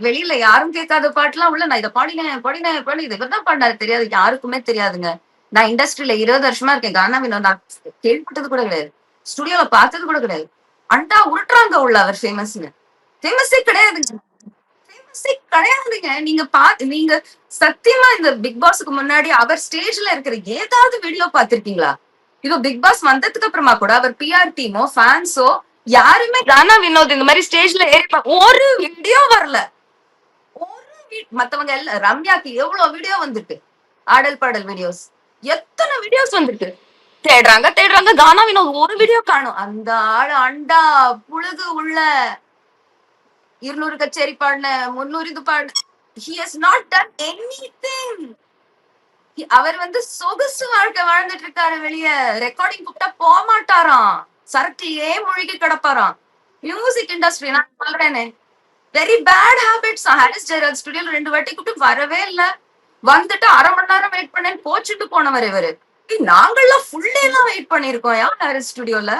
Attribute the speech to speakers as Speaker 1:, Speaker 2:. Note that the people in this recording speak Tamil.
Speaker 1: வெளியில யாரும் கேட்காத பாட்டுலாம் உள்ள நான் இதை பாடினேன் பாடினேன் பாடி இது தான் பாடினாரு. தெரியாது யாருக்குமே தெரியாதுங்க. நான் இண்டஸ்ட்ரியில இருபது வருஷமா இருக்கேன். கானா வினோத் நான் கேள்விப்பட்டது கூட கிடையாது. ஸ்டுடியோல பார்த்தது கூட கிடையாது. அண்டா உருட்டுறாங்க உள்ள அவர் ஃபேமஸ்னு ஃபேமஸே கிடையாதுங்க. ஃபேமஸே கிடையாதுங்க. நீங்க பாத்து நீங்க சத்தியமா இந்த பிக் பாஸ்க்கு முன்னாடி அவர் ஸ்டேஜ்ல இருக்கிற ஏதாவது வீடியோ பாத்திருக்கீங்களா இதோ பிக் பாஸ் வந்ததுக்கு அப்புறமா கூட அவர் பிஆர் டீமோ ஃபேன்ஸோ யாருமே கானா வினோத் இந்த மாதிரி ஸ்டேஜ்ல ஏறி ஒரு வீடியோ வரல. மத்தவங்க எல்லாம் ரம்யாக்கு எவ்வளவு வீடியோ வந்துட்டு ஆடல் பாடல் வீடியோஸ் எத்தனை வீடியோஸ் வந்துட்டு தேடுறாங்க தேடுறாங்க. கானா வினோத் ஒரு வீடியோ காணும். அந்த ஆள் அண்டா புழுகு உள்ள. இருநூறு கச்சேரி பாடின முன்னூறு இது பாடின. He has not done anything அவர் வந்து சொகுசு வாழ்க்கை வாழ்ந்துட்டு இருக்காரு வெளிய. ரெக்கார்டிங் கூப்பிட்டா போக மாட்டாராம் சரக்குலயே மூழ்கி கிடப்பாராம். மியூசிக் இண்டஸ்ட்ரி நான் சொல்றேனே. Very bad habits Harris Jayaraj ஸ்டுடியோல ரெண்டு வாட்டி கூப்பிட்டு வரவே இல்ல. வந்துட்டு அரை மணி நேரம் வெயிட் பண்ணேன்னு போச்சுட்டு போனவர் இவரு. ஏய், நாங்கெல்லாம் ஃபுல் டே எல்லாம் வெயிட் பண்ணிருக்கோம் யார் ஹாரிஸ் ஸ்டுடியோல